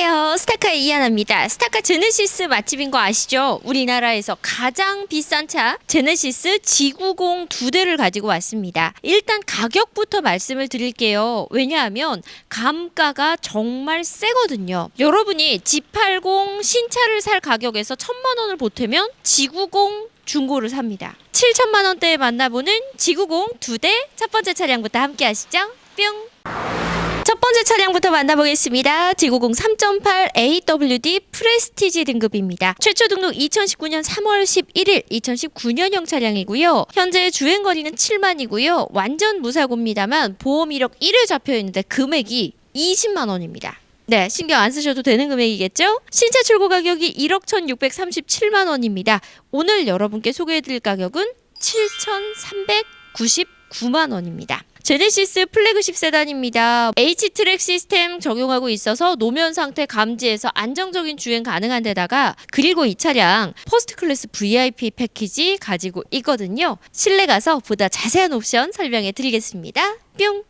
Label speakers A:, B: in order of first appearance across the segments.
A: 안녕하세요. 스타카의 이하나입니다. 스타카 제네시스 맛집인 거 아시죠? 우리나라에서 가장 비싼 차 제네시스 G90 두 대를 가지고 왔습니다. 일단 가격부터 말씀을 드릴게요. 왜냐하면 감가가 정말 세거든요. 여러분이 G80 신차를 살 가격에서 천만 원을 보태면 G90 중고를 삽니다. 7천만 원대에 만나보는 G90 두 대 첫 번째 차량부터 함께 하시죠. 뿅. 첫 번째 차량부터 만나보겠습니다. G90 3.8 AWD 프레스티지 등급입니다. 최초 등록 2019년 3월 11일 2019년형 차량이고요. 현재 주행 거리는 7만이고요. 완전 무사고입니다만 보험 이력 1회 잡혀 있는데 금액이 20만 원입니다. 네, 신경 안 쓰셔도 되는 금액이겠죠? 신차 출고 가격이 1억 1,637만 원입니다. 오늘 여러분께 소개해드릴 가격은 7,399만 원입니다. 제네시스 플래그십 세단입니다. H-트랙 시스템 적용하고 있어서 노면 상태 감지해서 안정적인 주행 가능한 데다가 그리고 이 차량 퍼스트 클래스 VIP 패키지 가지고 있거든요. 실내 가서 보다 자세한 옵션 설명해 드리겠습니다. 뿅!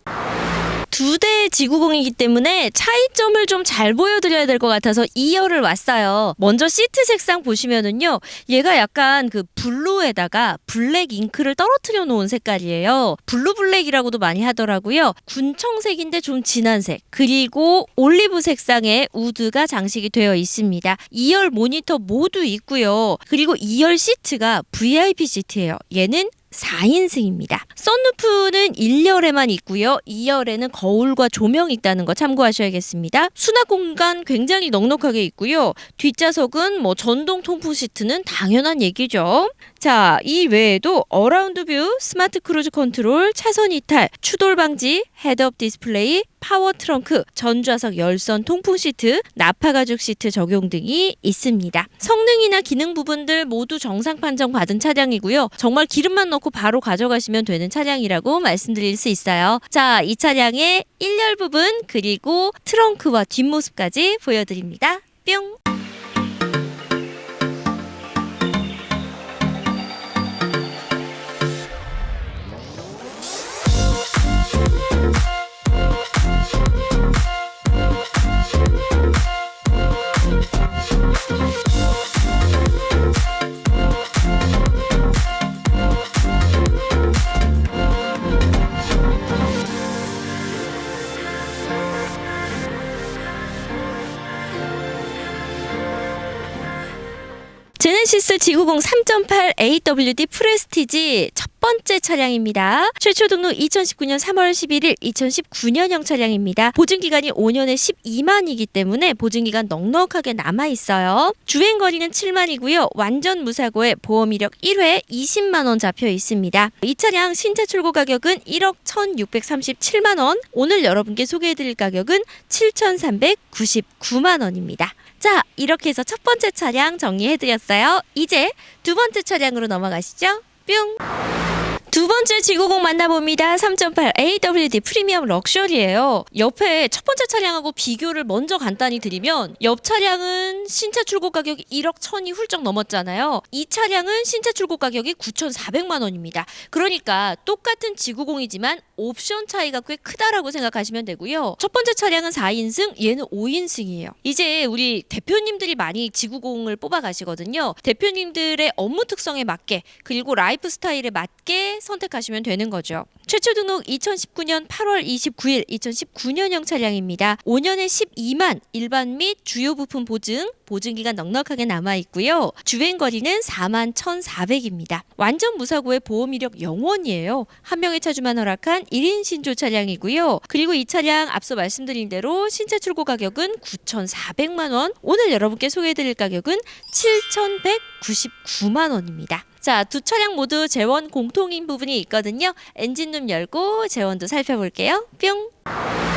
A: 두 대의 G90이기 때문에 차이점을 좀 잘 보여드려야 될 것 같아서 2열을 왔어요. 먼저 시트 색상 보시면은요, 얘가 약간 그 블루에다가 블랙 잉크를 떨어뜨려 놓은 색깔이에요. 블루 블랙이라고도 많이 하더라고요. 군청색인데 좀 진한 색. 그리고 올리브 색상의 우드가 장식이 되어 있습니다. 2열 모니터 모두 있고요. 그리고 2열 시트가 VIP 시트예요. 얘는 4인승입니다. 썬루프는 1열에만 있고요. 2열에는 거울과 조명이 있다는 거 참고하셔야겠습니다. 수납 공간 굉장히 넉넉하게 있고요. 뒷좌석은 뭐 전동 통풍 시트는 당연한 얘기죠. 자, 이 외에도 어라운드 뷰, 스마트 크루즈 컨트롤, 차선 이탈, 추돌 방지, 헤드업 디스플레이, 파워 트렁크, 전좌석 열선 통풍 시트, 나파 가죽 시트 적용 등이 있습니다. 성능이나 기능 부분들 모두 정상 판정 받은 차량이고요. 정말 기름만 넣고 바로 가져가시면 되는 차량이라고 말씀드릴 수 있어요. 자, 이 차량의 1열 부분 그리고 트렁크와 뒷모습까지 보여드립니다. 뿅! 제네시스 G90 3.8 AWD 프레스티지 첫 번째 차량입니다. 최초 등록 2019년 3월 11일 2019년형 차량입니다. 보증 기간이 5년에 12만이기 때문에 보증 기간 넉넉하게 남아 있어요. 주행 거리는 7만이고요. 완전 무사고에 보험 이력 1회 20만 원 잡혀 있습니다. 이 차량 신차 출고 가격은 1억 1,637만 원. 오늘 여러분께 소개해 드릴 가격은 7,399만 원입니다. 자, 이렇게 해서 첫 번째 차량 정리해드렸어요. 이제 두 번째 차량으로 넘어가시죠. 뿅! 두 번째 G90 만나봅니다. 3.8 AWD 프리미엄 럭셔리예요. 옆에 첫 번째 차량하고 비교를 먼저 간단히 드리면 옆 차량은 신차 출고 가격이 1억 1000이 훌쩍 넘었잖아요. 이 차량은 신차 출고 가격이 9,400만 원입니다. 그러니까 똑같은 G90이지만 옵션 차이가 꽤 크다라고 생각하시면 되고요. 첫 번째 차량은 4인승, 얘는 5인승이에요. 이제 우리 대표님들이 많이 G90을 뽑아 가시거든요. 대표님들의 업무 특성에 맞게 그리고 라이프 스타일에 맞게 선택하시면 되는 거죠. 최초 등록 2019년 8월 29일 2019년형 차량입니다. 5년에 12만 일반 및 주요 부품 보증 보증 기간 넉넉하게 남아 있고요. 주행 거리는 4만 1,400입니다. 완전 무사고의 보험 이력 0원이에요. 한 명의 차주만 허락한 1인 신조 차량이고요. 그리고 이 차량 앞서 말씀드린 대로 신차 출고 가격은 9,400만 원. 오늘 여러분께 소개해 드릴 가격은 7,199만 원입니다. 자, 두 차량 모두 재원 공통인 부분이 있거든요. 엔진룸 열고 재원도 살펴볼게요. 뿅.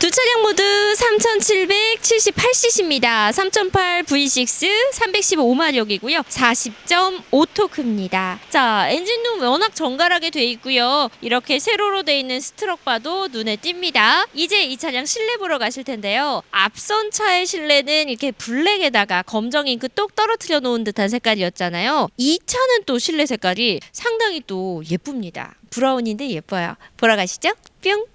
A: 두 차량 모두 3,778cc입니다. 3.8 V6 315마력이고요. 40.5토크입니다. 자, 엔진룸 워낙 정갈하게 돼 있고요. 이렇게 세로로 돼 있는 스트럭 봐도 눈에 띕니다. 이제 이 차량 실내 보러 가실 텐데요. 앞선 차의 실내는 이렇게 블랙에다가 검정 잉크 똑 떨어뜨려 놓은 듯한 색깔이었잖아요. 이 차는 또 실내 색깔이 상당히 또 예쁩니다. 브라운인데 예뻐요. 보러 가시죠. 뿅.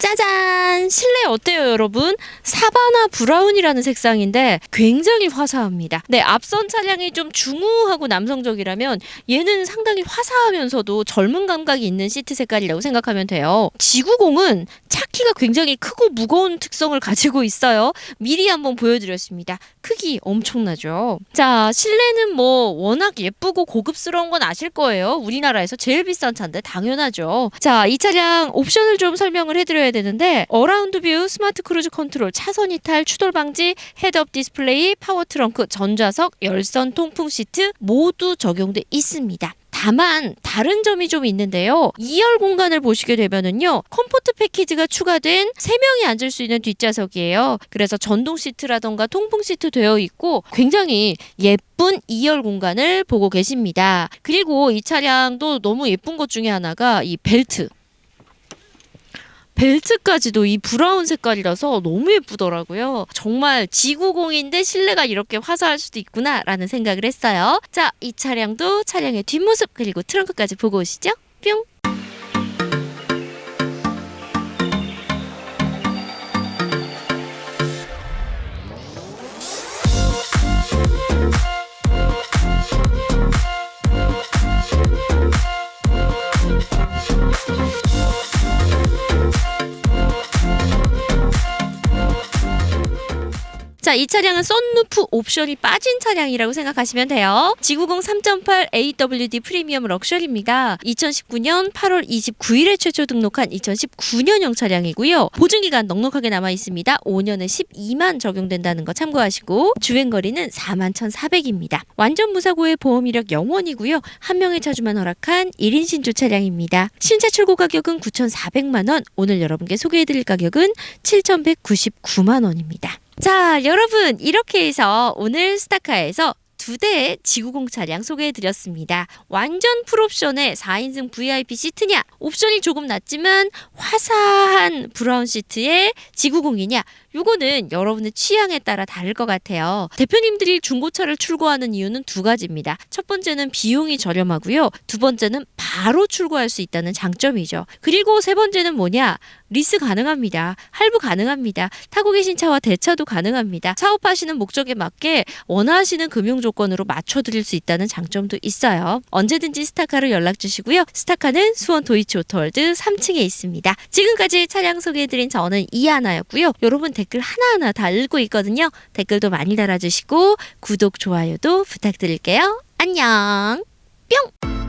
A: 짜잔! 실내 어때요, 여러분? 사바나 브라운이라는 색상인데 굉장히 화사합니다. 네, 앞선 차량이 좀 중후하고 남성적이라면 얘는 상당히 화사하면서도 젊은 감각이 있는 시트 색깔이라고 생각하면 돼요. 지구공은 차 키가 굉장히 크고 무거운 특성을 가지고 있어요. 미리 한번 보여드렸습니다. 크기 엄청나죠. 자, 실내는 뭐 워낙 예쁘고 고급스러운 건 아실 거예요. 우리나라에서 제일 비싼 차인데 당연하죠. 자, 이 차량 옵션을 좀 설명을 해드려야 되는데 어라운드 뷰, 스마트 크루즈 컨트롤, 차선 이탈, 추돌 방지, 헤드업 디스플레이, 파워 트렁크, 전좌석, 열선 통풍 시트 모두 적용돼 있습니다. 다만 다른 점이 좀 있는데요. 2열 공간을 보시게 되면은요. 컴포트 패키지가 추가된 3명이 앉을 수 있는 뒷좌석이에요. 그래서 전동 시트라던가 통풍 시트 되어 있고 굉장히 예쁜 2열 공간을 보고 계십니다. 그리고 이 차량도 너무 예쁜 것 중에 하나가 이 벨트. 벨트까지도 이 브라운 색깔이라서 너무 예쁘더라고요. 정말 지구공인데 실내가 이렇게 화사할 수도 있구나라는 생각을 했어요. 자, 이 차량도 차량의 뒷모습 그리고 트렁크까지 보고 오시죠. 뿅. 자, 이 차량은 썬루프 옵션이 빠진 차량이라고 생각하시면 돼요. 지구공 3.8 AWD 프리미엄 럭셔리입니다. 2019년 8월 29일에 최초 등록한 2019년형 차량이고요. 보증기간 넉넉하게 남아 있습니다. 5년에 12만 적용된다는 거 참고하시고 주행거리는 4만 1,400입니다. 완전 무사고의 보험 이력 영원이고요. 한 명의 차주만 허락한 1인 신주 차량입니다. 신차 출고 가격은 9,400만 원. 오늘 여러분께 소개해드릴 가격은 7,199만 원입니다. 자, 여러분, 이렇게 해서 오늘 스타카에서 두 대의 지구공 차량 소개해드렸습니다. 완전 풀옵션의 4인승 VIP 시트냐, 옵션이 조금 낮지만 화사한 브라운 시트의 지구공이냐, 요거는 여러분의 취향에 따라 다를 것 같아요. 대표님들이 중고차를 출고하는 이유는 두 가지입니다. 첫 번째는 비용이 저렴하고요. 두 번째는 바로 출고할 수 있다는 장점이죠. 그리고 세 번째는 뭐냐? 리스 가능합니다. 할부 가능합니다. 타고 계신 차와 대차도 가능합니다. 사업하시는 목적에 맞게 원하시는 금융 조건으로 맞춰드릴 수 있다는 장점도 있어요. 언제든지 스타카로 연락 주시고요. 스타카는 수원 도이치 오토월드 3층에 있습니다. 지금까지 차량 소개해드린 저는 이하나였고요. 여러분 댓글 하나하나 다 읽고 있거든요. 댓글도 많이 달아주시고 구독, 좋아요도 부탁드릴게요. 안녕! 뿅!